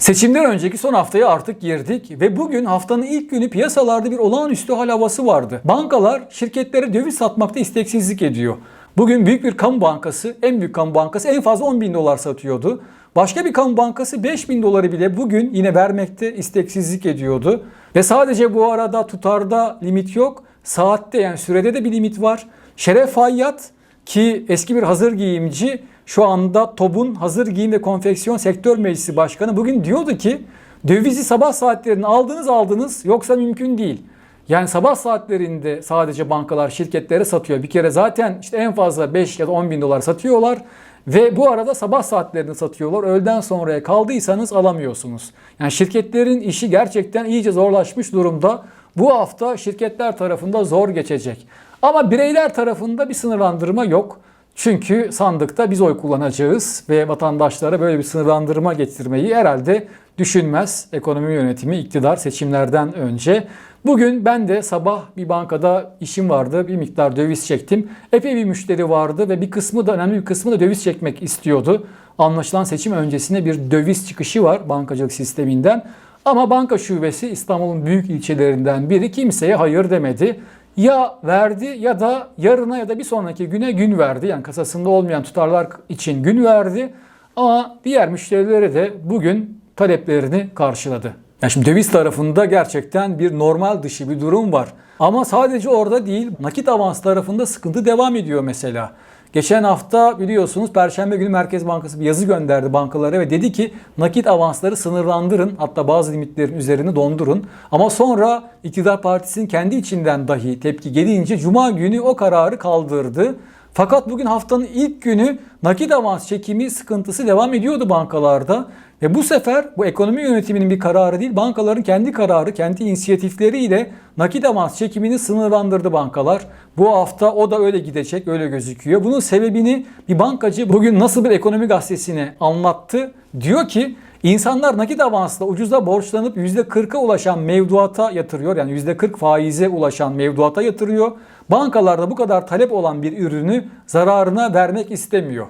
Seçimden önceki son haftaya artık girdik ve bugün haftanın ilk günü piyasalarda bir olağanüstü hal havası vardı. Bankalar şirketlere döviz satmakta isteksizlik ediyor. Bugün büyük bir kamu bankası, en büyük kamu bankası en fazla 10 bin dolar satıyordu. Başka bir kamu bankası 5 bin doları bile bugün yine vermekte isteksizlik ediyordu. Ve sadece bu arada tutarda limit yok. Saatte yani sürede de bir limit var. Şeref Fayyat ki eski bir hazır giyimci şu anda TOB'un Hazır Giyim ve Konfeksiyon Sektör Meclisi Başkanı bugün diyordu ki dövizi sabah saatlerinde aldınız aldınız yoksa mümkün değil. Yani sabah saatlerinde sadece bankalar şirketlere satıyor. Bir kere zaten işte en fazla 5 ya da 10 bin dolar satıyorlar. Ve bu arada sabah saatlerinde satıyorlar. Öğleden sonraya kaldıysanız alamıyorsunuz. Yani şirketlerin işi gerçekten iyice zorlaşmış durumda. Bu hafta şirketler tarafında zor geçecek. Ama bireyler tarafında bir sınırlandırma yok. Çünkü sandıkta biz oy kullanacağız ve vatandaşlara böyle bir sınırlandırma getirmeyi herhalde düşünmez ekonomi yönetimi iktidar seçimlerden önce. Bugün ben de sabah bir bankada işim vardı. Bir miktar döviz çektim. Epey bir müşteri vardı ve bir kısmı da önemli bir kısmı da döviz çekmek istiyordu. Anlaşılan seçim öncesinde bir döviz çıkışı var bankacılık sisteminden. Ama banka şubesi İstanbul'un büyük ilçelerinden biri kimseye hayır demedi ya verdi ya da yarına ya da bir sonraki güne gün verdi. Yani kasasında olmayan tutarlar için gün verdi. Ama diğer müşterilere de bugün taleplerini karşıladı. Yani şimdi döviz tarafında gerçekten bir normal dışı bir durum var. Ama sadece orada değil, nakit avans tarafında sıkıntı devam ediyor mesela. Geçen hafta biliyorsunuz Perşembe günü Merkez Bankası bir yazı gönderdi bankalara ve dedi ki nakit avansları sınırlandırın hatta bazı limitlerin üzerini dondurun. Ama sonra iktidar partisinin kendi içinden dahi tepki gelince Cuma günü o kararı kaldırdı. Fakat bugün haftanın ilk günü nakit avans çekimi sıkıntısı devam ediyordu bankalarda. Ve bu sefer bu ekonomi yönetiminin bir kararı değil, bankaların kendi kararı, kendi inisiyatifleriyle nakit avans çekimini sınırlandırdı bankalar. Bu hafta o da öyle gidecek, öyle gözüküyor. Bunun sebebini bir bankacı bugün nasıl bir ekonomi gazetesine anlattı. Diyor ki İnsanlar nakit avansla ucuza borçlanıp %40'a ulaşan mevduata yatırıyor. Yani %40 faize ulaşan mevduata yatırıyor. Bankalarda bu kadar talep olan bir ürünü zararına vermek istemiyor.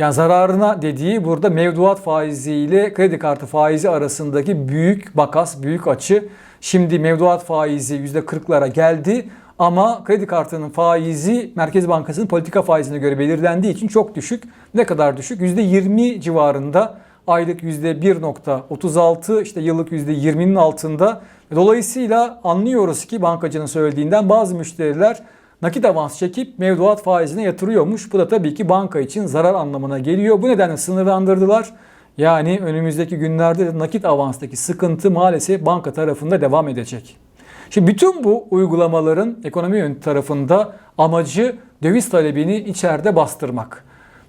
Yani zararına dediği burada mevduat faizi ile kredi kartı faizi arasındaki büyük makas, büyük açı. Şimdi mevduat faizi %40'lara geldi ama kredi kartının faizi Merkez Bankası'nın politika faizine göre belirlendiği için çok düşük. Ne kadar düşük? %20 civarında aylık %1.36 işte yıllık %20'nin altında. Dolayısıyla anlıyoruz ki bankacının söylediğinden bazı müşteriler nakit avans çekip mevduat faizine yatırıyormuş. Bu da tabii ki banka için zarar anlamına geliyor. Bu nedenle sınırlandırdılar. Yani önümüzdeki günlerde de nakit avanstaki sıkıntı maalesef banka tarafında devam edecek. Şimdi bütün bu uygulamaların ekonomi yönetimi tarafında amacı döviz talebini içeride bastırmak.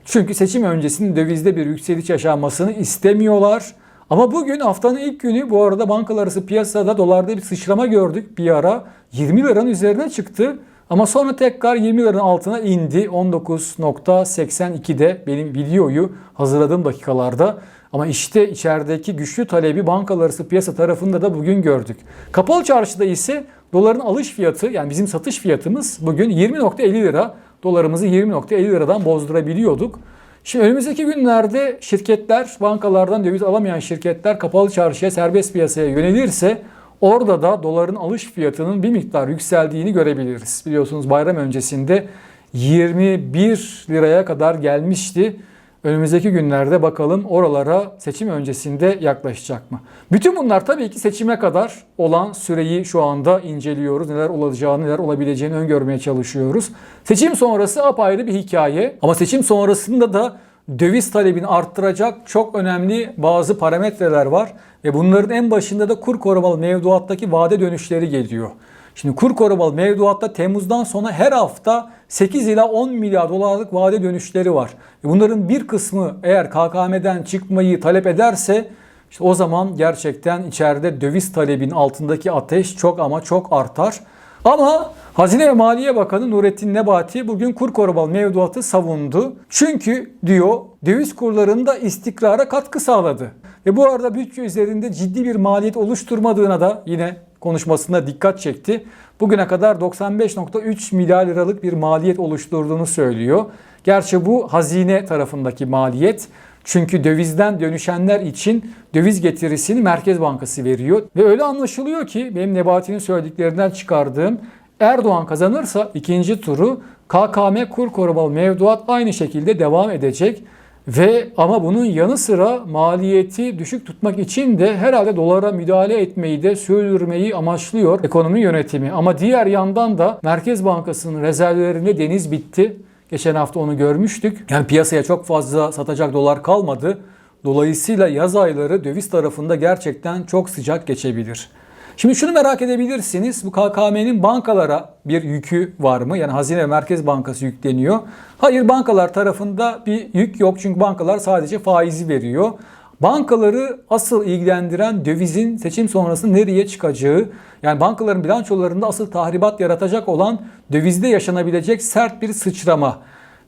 Çünkü seçim öncesinde dövizde bir yükseliş yaşanmasını istemiyorlar. Ama bugün haftanın ilk günü bu arada bankalar arası piyasada dolarda bir sıçrama gördük bir ara. 20 liranın üzerine çıktı. Ama sonra tekrar 20 liranın altına indi. 19.82'de benim videoyu hazırladığım dakikalarda. Ama işte içerideki güçlü talebi bankalar arası piyasa tarafında da bugün gördük. Kapalı çarşıda ise doların alış fiyatı yani bizim satış fiyatımız bugün 20.50 lira. Dolarımızı 20.50 liradan bozdurabiliyorduk. Şimdi önümüzdeki günlerde şirketler, bankalardan döviz alamayan şirketler kapalı çarşıya, serbest piyasaya yönelirse orada da doların alış fiyatının bir miktar yükseldiğini görebiliriz. Biliyorsunuz bayram öncesinde 21 liraya kadar gelmişti. Önümüzdeki günlerde bakalım oralara seçim öncesinde yaklaşacak mı? Bütün bunlar tabii ki seçime kadar olan süreyi şu anda inceliyoruz. Neler olacağını, neler olabileceğini öngörmeye çalışıyoruz. Seçim sonrası apayrı bir hikaye. Ama seçim sonrasında da döviz talebini arttıracak çok önemli bazı parametreler var. Ve bunların en başında da kur korumalı mevduattaki vade dönüşleri geliyor. Şimdi kur korumalı mevduatta Temmuz'dan sonra her hafta 8 ila 10 milyar dolarlık vade dönüşleri var. Bunların bir kısmı eğer KKM'den çıkmayı talep ederse işte o zaman gerçekten içeride döviz talebin altındaki ateş çok ama çok artar. Ama Hazine ve Maliye Bakanı Nurettin Nebati bugün kur korumalı mevduatı savundu. Çünkü diyor döviz kurlarında istikrara katkı sağladı. Ve bu arada bütçe üzerinde ciddi bir maliyet oluşturmadığına da yine konuşmasında dikkat çekti. Bugüne kadar 95.3 milyar liralık bir maliyet oluşturduğunu söylüyor. Gerçi bu hazine tarafındaki maliyet. Çünkü dövizden dönüşenler için döviz getirisini Merkez Bankası veriyor. Ve öyle anlaşılıyor ki benim Nebati'nin söylediklerinden çıkardığım Erdoğan kazanırsa ikinci turu KKM kur korumalı mevduat aynı şekilde devam edecek. Ve ama bunun yanı sıra maliyeti düşük tutmak için de herhalde dolara müdahale etmeyi de sürdürmeyi amaçlıyor ekonomi yönetimi. Ama diğer yandan da Merkez Bankası'nın rezervlerinde deniz bitti. Geçen hafta onu görmüştük. Yani piyasaya çok fazla satacak dolar kalmadı. Dolayısıyla yaz ayları döviz tarafında gerçekten çok sıcak geçebilir. Şimdi şunu merak edebilirsiniz. Bu KKM'nin bankalara bir yükü var mı? Yani Hazine ve Merkez Bankası yükleniyor. Hayır bankalar tarafında bir yük yok. Çünkü bankalar sadece faizi veriyor. Bankaları asıl ilgilendiren dövizin seçim sonrası nereye çıkacağı, yani bankaların bilançolarında asıl tahribat yaratacak olan dövizde yaşanabilecek sert bir sıçrama.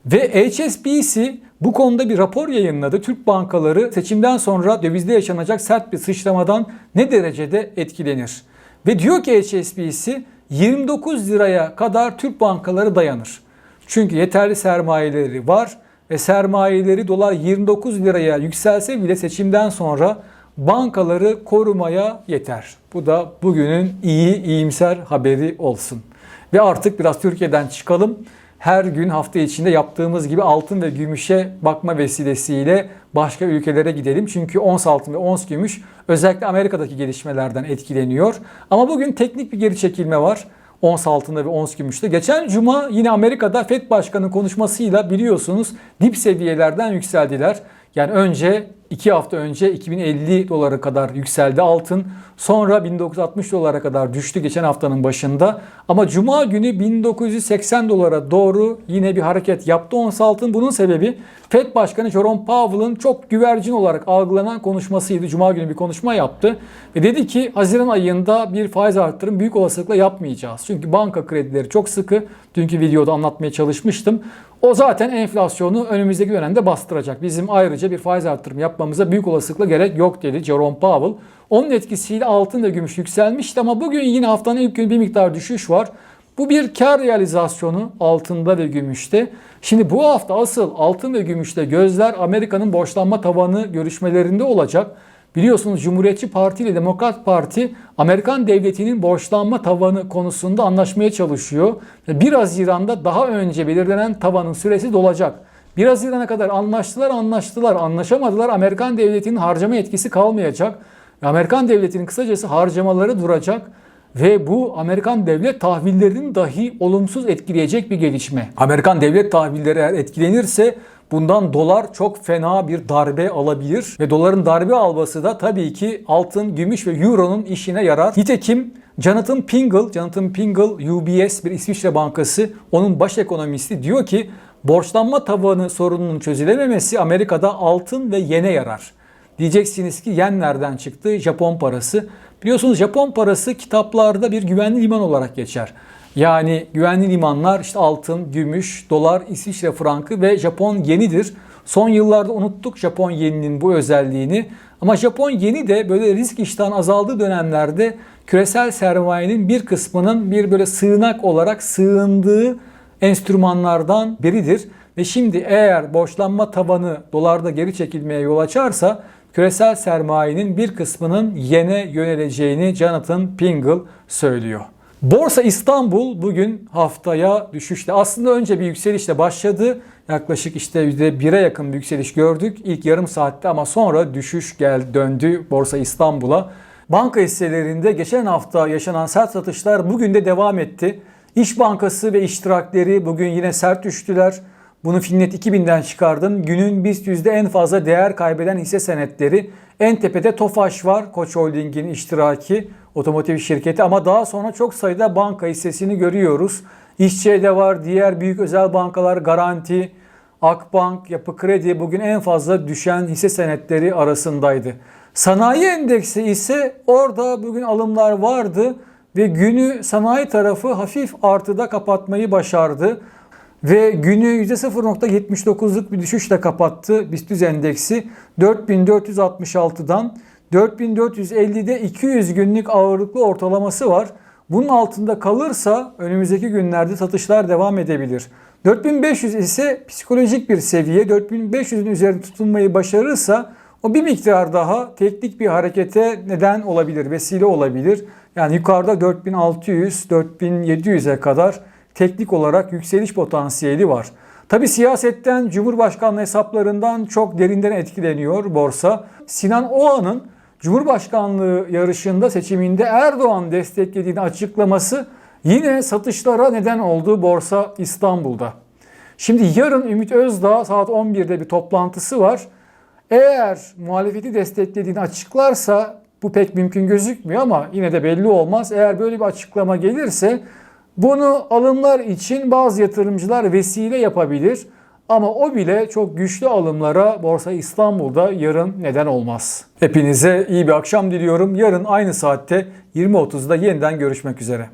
Ve HSBC bu konuda bir rapor yayınladı. Türk bankaları seçimden sonra dövizde yaşanacak sert bir sıçramadan ne derecede etkilenir? Ve diyor ki HSBC 29 liraya kadar Türk bankaları dayanır. Çünkü yeterli sermayeleri var ve sermayeleri dolar 29 liraya yükselse bile seçimden sonra bankaları korumaya yeter. Bu da bugünün iyi iyimser haberi olsun. Ve artık biraz Türkiye'den çıkalım. Her gün hafta içinde yaptığımız gibi altın ve gümüşe bakma vesilesiyle başka ülkelere gidelim. Çünkü ons altın ve ons gümüş özellikle Amerika'daki gelişmelerden etkileniyor. Ama bugün teknik bir geri çekilme var ons altında ve ons gümüşte. Geçen cuma yine Amerika'da FED Başkanı konuşmasıyla biliyorsunuz dip seviyelerden yükseldiler. Yani önce 2 hafta önce 2050 dolara kadar yükseldi altın. Sonra 1960 dolara kadar düştü geçen haftanın başında. Ama cuma günü 1980 dolara doğru yine bir hareket yaptı ons altın. Bunun sebebi FED Başkanı Jerome Powell'ın çok güvercin olarak algılanan konuşmasıydı. Cuma günü bir konuşma yaptı. Ve dedi ki Haziran ayında bir faiz arttırım büyük olasılıkla yapmayacağız. Çünkü banka kredileri çok sıkı. Dünkü videoda anlatmaya çalışmıştım. O zaten enflasyonu önümüzdeki dönemde bastıracak. Bizim ayrıca bir faiz arttırım yapmamıza büyük olasılıkla gerek yok dedi Jerome Powell. Onun etkisiyle altın ve gümüş yükselmişti ama bugün yine haftanın ilk günü bir miktar düşüş var. Bu bir kar realizasyonu altında ve gümüşte. Şimdi bu hafta asıl altın ve gümüşte gözler Amerika'nın borçlanma tavanı görüşmelerinde olacak. Biliyorsunuz Cumhuriyetçi Parti ile Demokrat Parti Amerikan devletinin borçlanma tavanı konusunda anlaşmaya çalışıyor. 1 Haziran'da daha önce belirlenen tavanın süresi dolacak. 1 Haziran'a kadar anlaştılar anlaştılar anlaşamadılar Amerikan devletinin harcama etkisi kalmayacak. Amerikan devletinin kısacası harcamaları duracak ve bu Amerikan devlet tahvillerinin dahi olumsuz etkileyecek bir gelişme. Amerikan devlet tahvilleri eğer etkilenirse bundan dolar çok fena bir darbe alabilir ve doların darbe alması da tabii ki altın, gümüş ve euronun işine yarar. Nitekim Jonathan Pingle, Jonathan Pingle UBS bir İsviçre bankası onun baş ekonomisti diyor ki borçlanma tavanı sorununun çözülememesi Amerika'da altın ve yene yarar. Diyeceksiniz ki yen nereden çıktı? Japon parası. Biliyorsunuz Japon parası kitaplarda bir güvenli liman olarak geçer. Yani güvenli limanlar işte altın, gümüş, dolar, İsviçre frankı ve Japon yenidir. Son yıllarda unuttuk Japon yeninin bu özelliğini. Ama Japon yeni de böyle risk iştahın azaldığı dönemlerde küresel sermayenin bir kısmının bir böyle sığınak olarak sığındığı enstrümanlardan biridir. Ve şimdi eğer borçlanma tavanı dolarda geri çekilmeye yol açarsa küresel sermayenin bir kısmının yene yöneleceğini Jonathan Pingle söylüyor. Borsa İstanbul bugün haftaya düşüşte. Aslında önce bir yükselişle başladı. Yaklaşık işte %1'e yakın bir yükseliş gördük ilk yarım saatte ama sonra düşüş gel döndü Borsa İstanbul'a. Banka hisselerinde geçen hafta yaşanan sert satışlar bugün de devam etti. İş Bankası ve iştirakleri bugün yine sert düştüler. Bunu Finnet 2000'den çıkardım. Günün BIST yüzde en fazla değer kaybeden hisse senetleri. En tepede Tofaş var. Koç Holding'in iştiraki otomotiv şirketi ama daha sonra çok sayıda banka hissesini görüyoruz. İşçi'de var, diğer büyük özel bankalar Garanti, Akbank, Yapı Kredi bugün en fazla düşen hisse senetleri arasındaydı. Sanayi endeksi ise orada bugün alımlar vardı ve günü sanayi tarafı hafif artıda kapatmayı başardı. Ve günü %0.79'luk bir düşüşle kapattı BIST endeksi 4466'dan 4450'de 200 günlük ağırlıklı ortalaması var. Bunun altında kalırsa önümüzdeki günlerde satışlar devam edebilir. 4500 ise psikolojik bir seviye. 4500'ün üzerinde tutunmayı başarırsa o bir miktar daha teknik bir harekete neden olabilir, vesile olabilir. Yani yukarıda 4600, 4700'e kadar teknik olarak yükseliş potansiyeli var. Tabi siyasetten, Cumhurbaşkanlığı hesaplarından çok derinden etkileniyor borsa. Sinan Oğan'ın Cumhurbaşkanlığı yarışında seçiminde Erdoğan desteklediğini açıklaması yine satışlara neden oldu Borsa İstanbul'da. Şimdi yarın Ümit Özdağ saat 11'de bir toplantısı var. Eğer muhalefeti desteklediğini açıklarsa bu pek mümkün gözükmüyor ama yine de belli olmaz. Eğer böyle bir açıklama gelirse bunu alımlar için bazı yatırımcılar vesile yapabilir. Ama o bile çok güçlü alımlara Borsa İstanbul'da yarın neden olmaz. Hepinize iyi bir akşam diliyorum. Yarın aynı saatte 20.30'da yeniden görüşmek üzere.